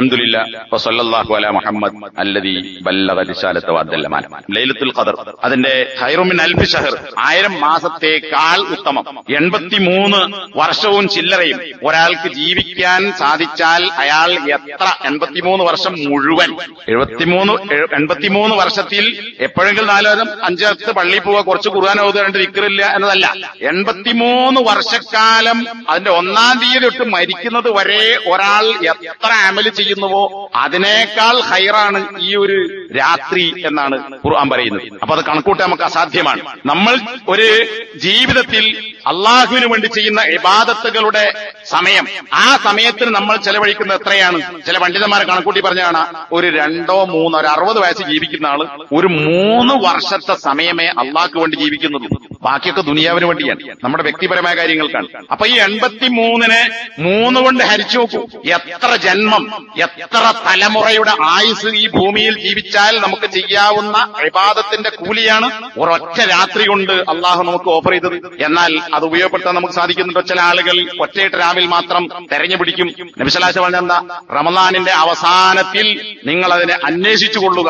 അൽഹംദുലില്ല വസല്ലല്ലാഹു അലാ മുഹമ്മദ് അല്ലദീ ബല്ലഗ റിസാലത വഅദ്ദല്ലമാന ലൈലത്തുൽ ഖദർ അതിന്റെ ഹൈറുമിൻ അൽഫി ഷഹർ ആയിരം മാസത്തേക്കാൾ ഉത്തമം. എൺപത്തിമൂന്ന് വർഷവും ചില്ലറയും ഒരാൾക്ക് ജീവിക്കാൻ സാധിച്ചാൽ അയാൾ എത്ര? എൺപത്തിമൂന്ന് വർഷം മുഴുവൻ. എഴുപത്തിമൂന്ന് എഴു- എൺപത്തിമൂന്ന് വർഷത്തിൽ എപ്പോഴെങ്കിലും നാലോ അഞ്ചത്ത് പള്ളിയിൽ പോവുക കുറച്ച് ഖുർആൻ ഓതുകൊണ്ട് രണ്ട് എന്നതല്ല. എൺപത്തിമൂന്ന് വർഷക്കാലം അതിന്റെ ഒന്നാം തീയതി തൊട്ട് മരിക്കുന്നത് വരെ ഒരാൾ എത്ര അമൽ ചെയ്യുന്നുവോ? അതിനേക്കാൾ ഹൈറാണ് ഈ ഒരു രാത്രി എന്നാണ് ഖുർആൻ പറയുന്നത്. അപ്പൊ അത് കണക്കൂട്ടാൻ നമുക്ക് അസാധ്യമാണ്. നമ്മൾ ഒരു ജീവിതത്തിൽ അള്ളാഹുവിന് വേണ്ടി ചെയ്യുന്ന ഇബാദത്തുകളുടെ സമയം ആ സമയത്തിന് നമ്മൾ ചെലവഴിക്കുന്നത് എത്രയാണ്? ചില പണ്ഡിതന്മാരെ കണക്കൂട്ടി പറഞ്ഞാണ് ഒരു രണ്ടോ മൂന്നോ ഒരു അറുപത് വയസ്സ് ജീവിക്കുന്ന ആൾ ഒരു മൂന്ന് വർഷത്തെ സമയമേ അള്ളാഹ്ക്ക് വേണ്ടി ജീവിക്കുന്നുള്ളൂ. ബാക്കിയൊക്കെ ദുനിയാവിന് വേണ്ടിയാണ്. നമ്മുടെ വ്യക്തിപരമായ കാര്യങ്ങൾക്കാണ്. അപ്പൊ ഈ എൺപത്തി മൂന്നിനെ മൂന്ന് കൊണ്ട് ഹരിച്ചു നോക്കൂ. എത്ര ജന്മം എത്ര തലമുറയുടെ ആയുസ് ഈ ഭൂമിയിൽ ജീവിച്ചാൽ നമുക്ക് ചെയ്യാവുന്ന വിവാദത്തിന്റെ കൂലിയാണ്? ഒരൊറ്റ രാത്രി കൊണ്ട് അള്ളാഹു നമുക്ക് ഓഫർ ചെയ്തത്. എന്നാൽ അത് ഉപയോഗപ്പെടുത്താൻ നമുക്ക് സാധിക്കുന്നുണ്ടോ? ചില ആളുകൾ ഒറ്റയിട്ട് രാവിൽ മാത്രം തെരഞ്ഞു പിടിക്കും. നബിസലാശ പറഞ്ഞ എന്താ? റമദാനിന്റെ അവസാനത്തിൽ നിങ്ങൾ അതിനെ അന്വേഷിച്ചു കൊള്ളുക.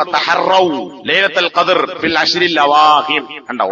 ഖദർ ഫിൽ കണ്ടോ?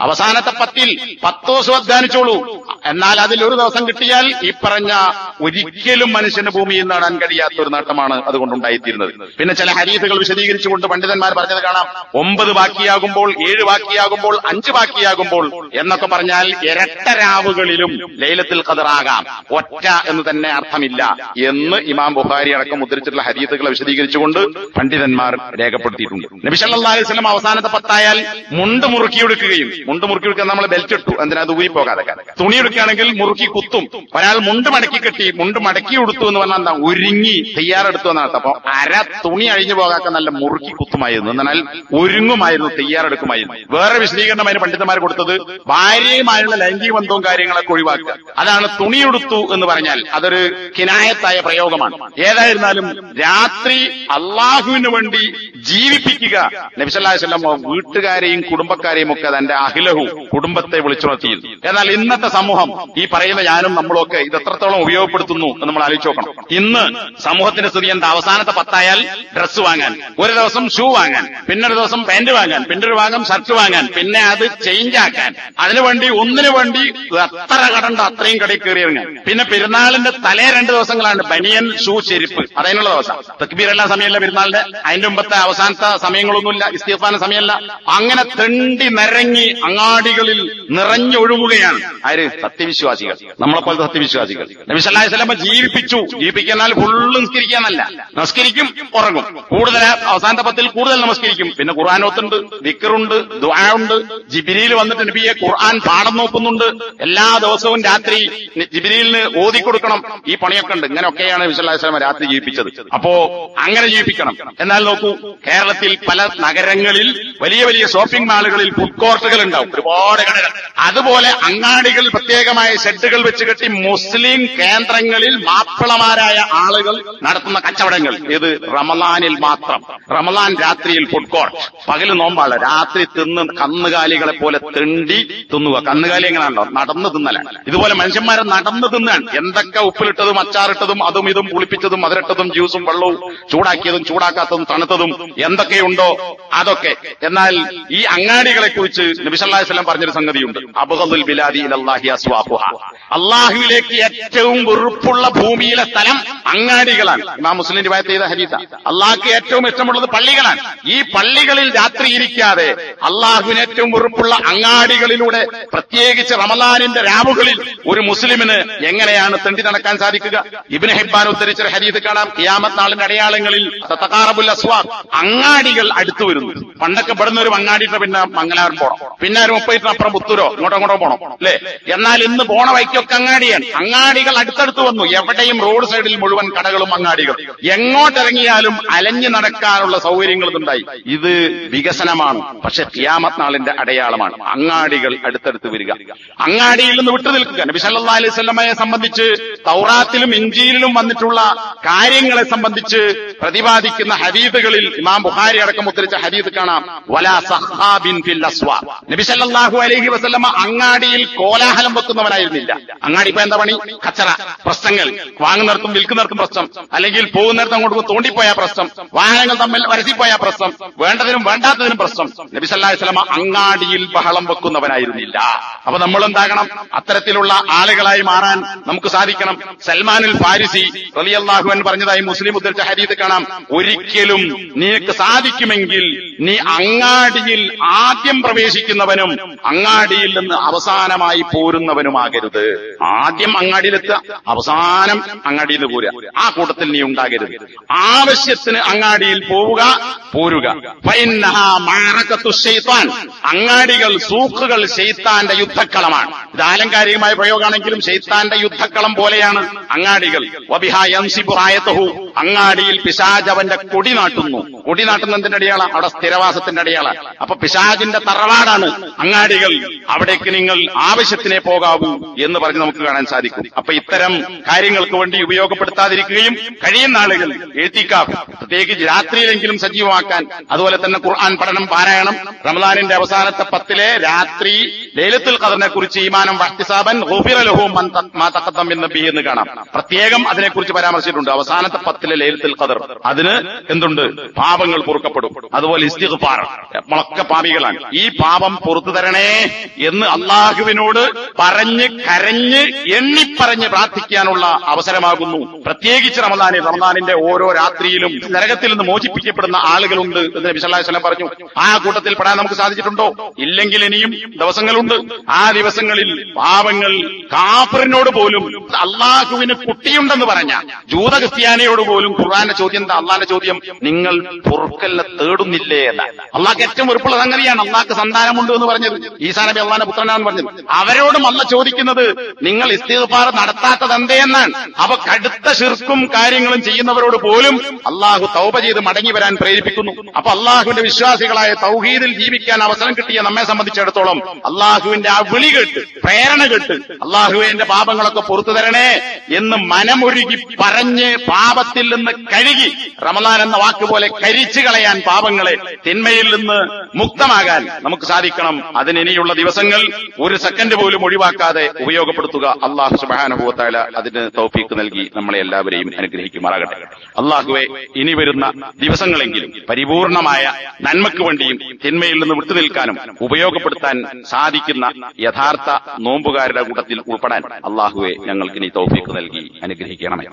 അവസാനത്തെ പത്തിൽ പത്ത് ദിവസം അധ്വാനിച്ചോളൂ. എന്നാൽ അതിൽ ഒരു ദിവസം കിട്ടിയാൽ ഈ പറഞ്ഞ ഒരിക്കലും മനുഷ്യന് ഭൂമിയിൽ നേടാൻ കഴിയാത്ത ഒരു നേട്ടമാണ് അതുകൊണ്ടുണ്ടായിത്തീരുന്നത്. പിന്നെ ചില ഹരീഫുകൾ വിശദീകരിച്ചുകൊണ്ട് പണ്ഡിതന്മാർ പറഞ്ഞത് കാണാം. ഒമ്പത് ബാക്കിയാകുമ്പോൾ ഏഴ് ബാക്കിയാകുമ്പോൾ അഞ്ച് ബാക്കിയാകുമ്പോൾ എന്നൊക്കെ പറഞ്ഞാൽ ഇരട്ട രാവുകളിലും ലൈലത്തിൽ കതിറാകാം ഒറ്റ എന്ന് തന്നെ അർത്ഥമില്ല എന്ന് ഇമാം ബുഹാരി അടക്കം മുദ്രിച്ചിട്ടുള്ള ഹരീഫുകളെ വിശദീകരിച്ചുകൊണ്ട് പണ്ഡിതന്മാർ രേഖപ്പെടുത്തിയിട്ടുണ്ട്. നബി സല്ലല്ലാഹു അലൈഹി അവസാനത്തെ പത്തായാൽ മുണ്ട് മുറുക്കിയെടുക്കുകയും മുണ്ട് മുറുക്കിയെടുക്കാൻ നമ്മൾ ബെൽറ്റ് ഇട്ടു എന്തിനാ? ഊരി പോകാതെ. തുണി എടുക്കുകയാണെങ്കിൽ മുറുക്കി കുത്തും. ഒരാൾ മുണ്ട് മടക്കി കെട്ടി മുണ്ട് മടക്കി കൊടുത്തു എന്ന് പറഞ്ഞാൽ എന്താ? ഒരുങ്ങി തയ്യാറെടുത്തു എന്നാണ് അപ്പൊ അര തുണി അഴിഞ്ഞു പോകാക്ക നല്ല മുറുക്കി കുത്തുമായിരുന്നു. എന്നാൽ ഒരുങ്ങുമായിരുന്നു തയ്യാറെടുക്കുമായിരുന്നു. വേറെ വിശദീകരണം അതിന് പണ്ഡിതന്മാർ കൊടുത്തത് ഭാര്യയുമായുള്ള ലൈംഗിക ബന്ധവും കാര്യങ്ങളൊക്കെ ഒഴിവാക്കുക. അതാണ് തുണിയെടുത്തു എന്ന് പറഞ്ഞാൽ അതൊരു കിനായത്തായ പ്രയോഗമാണ്. ഏതായിരുന്നാലും രാത്രി അള്ളാഹുവിന് വേണ്ടി ജീവിപ്പിക്കുക. നബിസല്ലാസ്ലം വീട്ടുകാരെയും കുടുംബക്കാരെയും ഒക്കെ തന്റെ അഖിലഹു കുടുംബത്തെ വിളിച്ചുണർത്തിയിരുന്നു. എന്നാൽ ഇന്നത്തെ സമൂഹം ഈ പറയുന്ന ഞാനും നമ്മളും ഒക്കെ ഇത് എത്രത്തോളം ഉപയോഗപ്പെടുത്തുന്നു എന്ന് നമ്മൾ ആലോചിച്ച് നോക്കണം. ഇന്ന് സമൂഹത്തിന്റെ സ്ഥിതി എന്താ? അവസാനത്തെ പത്തായാൽ ഡ്രസ്സ് വാങ്ങാൻ. ഒരു ദിവസം ഷൂ വാങ്ങാൻ. പിന്നെ ഒരു ദിവസം പാന്റ് വാങ്ങാൻ. പിന്നെ ഒരു ഭാഗം ഷർട്ട് വാങ്ങാൻ. പിന്നെ അത് ചേഞ്ച് ആക്കാൻ. അതിനു വേണ്ടി ഒന്നിനു വേണ്ടി എത്ര കടണ്ട അത്രയും കടയിൽ കയറിയിറങ്ങാൻ പിന്നെ പെരുന്നാളിന്റെ തലേ രണ്ട് ദിവസങ്ങളാണ് ബനിയൻ ഷൂ ചെരുപ്പ്. അതിനുള്ള ദിവസം. തക്ബീർ എല്ലാ സമയമല്ല പെരുന്നാളിന്റെ. അതിന്റെ മുമ്പത്തെ അവസാനത്തെ സമയങ്ങളൊന്നുമില്ല. ഇസ്തീഫാന സമയമല്ല. അങ്ങനെ തെണ്ടി നിരങ്ങി അങ്ങാടികളിൽ നിറഞ്ഞൊഴുകുകയാണ് ആര്? സത്യവിശ്വാസികൾ. നമ്മളെപ്പോലത്തെ സത്യവിശ്വാസികൾ. നബി സല്ലല്ലാഹു അലൈഹി വസല്ലം ജീവിപ്പിക്കാനാൽ ഫുള്ള് നിസ്കരിക്കാനല്ല. നമസ്കരിക്കും ഉറങ്ങും. കൂടുതൽ അവസാനത്തെ പത്തിൽ കൂടുതൽ നമസ്കരിക്കും. പിന്നെ ഖുർആാനോത്തുണ്ട് ദിക്കറുണ്ട് ദുണ്ട് ജിബിരിയിൽ വന്നിട്ട് നബിയെ ഖുർആൻ പാടം നോക്കുന്നുണ്ട്. എല്ലാ ദിവസവും രാത്രി ജിബിരിയിലിന് ഓതി കൊടുക്കണം. ഈ പണിയൊക്കെ ഉണ്ട്. ഇങ്ങനെയൊക്കെയാണ് വിശ്വല്ലാസ്ലാമ രാത്രി ജീവിപ്പിച്ചത്. അപ്പോ അങ്ങനെ ജീവിപ്പിക്കണം. എന്നാൽ നോക്കൂ കേരളത്തിൽ പല നഗരങ്ങളിൽ വലിയ വലിയ ഷോപ്പിംഗ് മാളുകളിൽ ഫുഡ് കോർട്ടുകൾ ഉണ്ടാവും. ഒരുപാട് കടകൾ. അതുപോലെ അങ്ങാടികൾ പ്രത്യേകമായ ഷെഡുകൾ വെച്ച് കെട്ടി മുസ്ലിം കേന്ദ്രങ്ങളിൽ മാപ്പിളമാരായ ആളുകൾ നടത്തുന്ന കച്ചവടങ്ങൾ. ഇത് റമലാനിൽ മാത്രം. റമലാൻ രാത്രിയിൽ ഫുഡ് കോർട്ട് പകൽ നോമ്പാണ്. രാത്രി തിന്ന് കന്നുകാലികളെ പോലെ തെണ്ടി തിന്നുക. കന്നുകാലി എങ്ങനെയാണല്ലോ നടന്നു തിന്നലാണ് ഇതുപോലെ മനുഷ്യന്മാരെ നടന്നു തിന്നാൻ എന്തൊക്കെ ഉപ്പിലിട്ടതും അച്ചാറിട്ടതും അതും ഇതും പുളിപ്പിച്ചതും മധുരട്ടതും ജ്യൂസും വെള്ളവും ചൂടാക്കിയതും ചൂടാക്കാത്തതും തണുത്തതും എന്തൊക്കെയുണ്ടോ അതൊക്കെ. എന്നാൽ ഈ അങ്ങാടികളെ കുറിച്ച് നബിസല്ലാസ്ലം പറഞ്ഞൊരു സംഗതിയുണ്ട്. അബുഹദുൽ ബിലാദി അല്ലാഹി അസ്വാഹുഹ അള്ളാഹുവിലേക്ക് ഏറ്റവും വെറുപ്പുള്ള ഭൂമിയിലെ സ്ഥലം അങ്ങാടികളാണ്. ഇമാം മുസ്ലിം റിവായത്ത് ചെയ്ത ഹരീത അള്ളാഹ്ക്ക് ഏറ്റവും ഇഷ്ടമുള്ളത് പള്ളികളാണ്. ഈ പള്ളികളിൽ രാത്രി ഇരിക്കാതെ അള്ളാഹുവിന് ഏറ്റവും ഉറപ്പുള്ള അങ്ങാടികളിലൂടെ പ്രത്യേകിച്ച് റമലാനിന്റെ രാവുകളിൽ ഒരു മുസ്ലിമിന് എങ്ങനെയാണ് തെണ്ടി നടക്കാൻ സാധിക്കുക? ഇബിന് ഹിബാൻ ഉദ്ധരിച്ച ഹരീത് കാണാം. ഖിയാമത്ത് നാളിന്റെ അടയാളങ്ങളിൽ തത്തക്കാറബുൽ അസ്വാദ് അങ്ങാടികൾ അടുത്തു വരുന്നു. പണ്ടൊക്കെ ഇവിടുന്ന് ഒരു അങ്ങാടിയുടെ പിന്നെ മംഗലാപുരം പോണം. പിന്നെ ഒരു മുപ്പതിന് അപ്പുറം പുത്തൂരോ ഇങ്ങോട്ടോ ഇങ്ങോട്ടോ പോണം അല്ലേ? എന്നാൽ ഇന്ന് പോണ വൈക്കൊക്കെ അങ്ങാടിയാണ്. അങ്ങാടികൾ അടുത്തടുത്ത് വന്നു. എവിടെയും റോഡ് സൈഡിൽ മുഴുവൻ കടകളും അങ്ങാടികൾ. എങ്ങോട്ടിറങ്ങിയാലും അലഞ്ഞു നടക്കാനുള്ള സൗകര്യങ്ങൾ ഉണ്ടായി ഇത് വികസനമാണ്. പക്ഷെ ക്യാമത് നാളിന്റെ അടയാളമാണ്. അങ്ങാടികൾ അടുത്തടുത്ത് വരിക. അങ്ങാടിയിൽ നിന്ന് വിട്ടു നിൽക്കുക. നബി അലൈഹി സംബന്ധിച്ച് തൗറാത്തിലും ഇഞ്ചിയിലും വന്നിട്ടുള്ള കാര്യങ്ങളെ സംബന്ധിച്ച് പ്രതിപാദിക്കുന്ന ഹരീദുകളിൽ ഇമാം ബുഹാരി അടക്കം ഉദ്ധരിച്ച ഹരീദ് കാണാം. വലാ സഹാബിൻ ഫിൽ അസ്വാ. നബി സല്ലല്ലാഹു അലൈഹി വസല്ലമ അങ്ങാടിയിൽ കോലാഹലം വെക്കുന്നവനായിരുന്നില്ല. അങ്ങാടി ഇപ്പൊ എന്താ പണി? കച്ചറ പ്രശ്നങ്ങൾ. വാങ്ങുന്നിടത്തും വിൽക്കുന്നിടത്തും പ്രശ്നം. അല്ലെങ്കിൽ പോകുന്നിടത്തും അങ്ങോട്ട് തോണ്ടിപ്പോയ പ്രശ്നം. വാഹനങ്ങൾ തമ്മിൽ വരസിപ്പോയ പ്രശ്നം. വേണ്ടതിനും വേണ്ടാത്തതിനും പ്രശ്നം. നബി സല്ലല്ലാഹു അലൈഹി വസല്ലമ അങ്ങാടിയിൽ ബഹളം വെക്കുന്നവനായിരുന്നില്ല. അപ്പൊ നമ്മൾ എന്താകണം അത്തരത്തിലുള്ള ആളുകളായി മാറാൻ നമുക്ക് സാധിക്കണം. സൽമാനുൽ ഫാരിസി റളിയല്ലാഹു എന്ന് പറഞ്ഞതായി മുസ്ലിം ഉദ്ധരിച്ച ഹരീത് കാണാം. ഒരിക്കലും നിനക്ക് സാധിക്കുമെങ്കിൽ നീ അങ്ങാടിയിൽ ആദ്യം പ്രവേശിക്കുന്നവനും അങ്ങാടിയിൽ നിന്ന് അവസാനമായി പോരുന്നവനുമാകരുത്. ആദ്യം അങ്ങാടിയിലെത്തുക അവസാനം അങ്ങാടിയിൽ നിന്ന് പോരുക. ആ കൂട്ടത്തിൽ നീ ഉണ്ടാകരുത്. ആവശ്യത്തിന് അങ്ങാടിയിൽ പോവുക പോരുക. അങ്ങാടികൾ സൂക്കുകൾ ശൈത്താന്റെ യുദ്ധക്കളമാണ്. ഇത് ആലങ്കാരികമായ പ്രയോഗമാണെങ്കിലും ഷെയ്ത്താന്റെ യുദ്ധക്കളം പോലെയാണ് അങ്ങാടികൾ. അങ്ങാടിയിൽ പിശാജ് അവന്റെ കൊടി നാട്ടുന്നു. കൊടി നാട്ടുന്നതിന്റെ അടിയാള? അവിടെ സ്ഥിരവാസത്തിന്റെ അടിയാള. അപ്പൊ പിശാജിന്റെ തറവാടാണ് അങ്ങാടികൾ. അവിടേക്ക് നിങ്ങൾ ആവശ്യത്തിനെ പോകാവൂ എന്ന് പറഞ്ഞ് നമുക്ക് കാണാൻ സാധിക്കും. അപ്പൊ ഇത്തരം കാര്യങ്ങൾക്ക് വേണ്ടി ഉപയോഗപ്പെടുത്താതിരിക്കുകയും കഴിയുന്ന ആളുകൾ എഴുത്തിക്കാം പ്രത്യേകിച്ച് രാത്രിയിലെങ്കിലും സജീവമാക്കാൻ അതുപോലെ തന്നെ ഖുർആൻ പഠനം പാരായണം റമദാനിന്റെ അവസാനത്തെ പത്തിലെ രാത്രി ലൈലത്തുൽ ഖദറിനെ കുറിച്ച് ഈമാനം നബിഹി എന്ന് കാണാം. പ്രത്യേകം അതിനെക്കുറിച്ച് പരാമർശിച്ചിട്ടുണ്ട്. അവസാനത്തെ പത്തിലെ ലൈലത്തുൽ ഖദർ. അതിന് എന്തുണ്ട്? പാപങ്ങൾ പൊറുക്കപ്പെടും. അതുപോലെ ഇസ്തിഗ്ഫാർ. മുളക്ക പാപികളാണ്. ഈ പാപം പുറത്തു തരണേ എന്ന് അള്ളാഹുവിനോട് പറഞ്ഞ് കരഞ്ഞ് എണ്ണിപ്പറഞ്ഞ് പ്രാർത്ഥിക്കാനുള്ള അവസരമാകുന്നു. പ്രത്യേകിച്ച് റമദാനിൽ റമദാനിന്റെ ഓരോ രാത്രിയിലും നരകത്തിൽ നിന്ന് മോചിപ്പിക്കപ്പെടുന്ന ആളുകളുണ്ട് എന്ന് നബി വസല്ലം പറഞ്ഞു. ആ കൂട്ടത്തിൽ പെടാൻ നമുക്ക് സാധിച്ചിട്ടുണ്ടോ? ഇല്ലെങ്കിൽ ഇനിയും ദിവസങ്ങളുണ്ട്. ആ ദിവസങ്ങളിൽ പാപങ്ങൾ കാഫറിനോട് പോലും അള്ളാഹുവിന് കുട്ടിയുണ്ടെന്ന് പറഞ്ഞ ജൂത ക്രിസ്ത്യാനിയോട് പോലും ഖുർആാന്റെ ചോദ്യം എന്താ? അള്ളാന്റെ ചോദ്യം നിങ്ങൾ പൊറുക്കല്ല തേടുന്നില്ലേ എന്ന് അള്ളാഹ് ഏറ്റവും വെറുപ്പുള്ള അങ്ങനെയാണ്. അള്ളാഹ്ക്ക് സന്താനമുണ്ട് എന്ന് പറഞ്ഞത്. ഈസാ നബി അള്ളാന്റെ പുത്രനാണെന്ന് പറഞ്ഞത്. അവരോടും അല്ല ചോദിക്കുന്നത് നിങ്ങൾ ഇസ്തിഗ്ഫാർ നടത്താത്തത് എന്തേന്നാണ് അവ കടുത്ത ശിർക്കും കാര്യങ്ങളും ചെയ്യുന്നവരോട് പോലും അള്ളാഹു തൗബ ചെയ്ത് മടങ്ങി വരാൻ പ്രേരിപ്പിക്കുന്നു. അപ്പൊ അള്ളാഹുവിന്റെ വിശ്വാസികളായ തൗഹീദിൽ ജീവിക്കാൻ അവസരം കിട്ടിയ നമ്മെ സംബന്ധിച്ചിടത്തോളം അള്ളാഹുവിന്റെ ആ വിളി കേട്ട് പ്രേരണ കേട്ട് അള്ളാഹുവിന്റെ പാപങ്ങളൊക്കെ പുറത്തു തരണേ എന്ന് മനമൊഴുകി പറഞ്ഞ് പാപത്തിൽ നിന്ന് കഴുകി റമലാൻ എന്ന വാക്കുപോലെ കരിച്ചു കളയാൻ പാപങ്ങളെ തിന്മയിൽ നിന്ന് മുക്തമാകാൻ നമുക്ക് സാധിക്കണം. അതിന് ഇനിയുള്ള ദിവസങ്ങൾ ഒരു സെക്കൻഡ് പോലും ഒഴിവാക്കാതെ ഉപയോഗപ്പെടുത്തുക. അള്ളാഹു സുബാനുഭവത്താല അതിന് തൗഫീക്ക് നൽകി നമ്മളെ എല്ലാവരെയും അനുഗ്രഹിക്കുമാറാകട്ടെ. അള്ളാഹുവെ ഇനി വരുന്ന ദിവസങ്ങളെങ്കിലും പരിപൂർണമായ നന്മയ്ക്ക് വേണ്ടിയും തിന്മയിൽ നിന്ന് വിട്ടുനിൽക്കാനും ഉപയോഗപ്പെടുത്താൻ സാധിക്കുന്ന യഥാർത്ഥ നോമ്പുകാരുടെ കൂട്ടത്തിൽ ഉൾപ്പെടാൻ അള്ളാഹുവെ ഞങ്ങൾക്ക് ഇനി തൗഫീക്ക് നൽകി അനുഗ്രഹിക്കണമേ.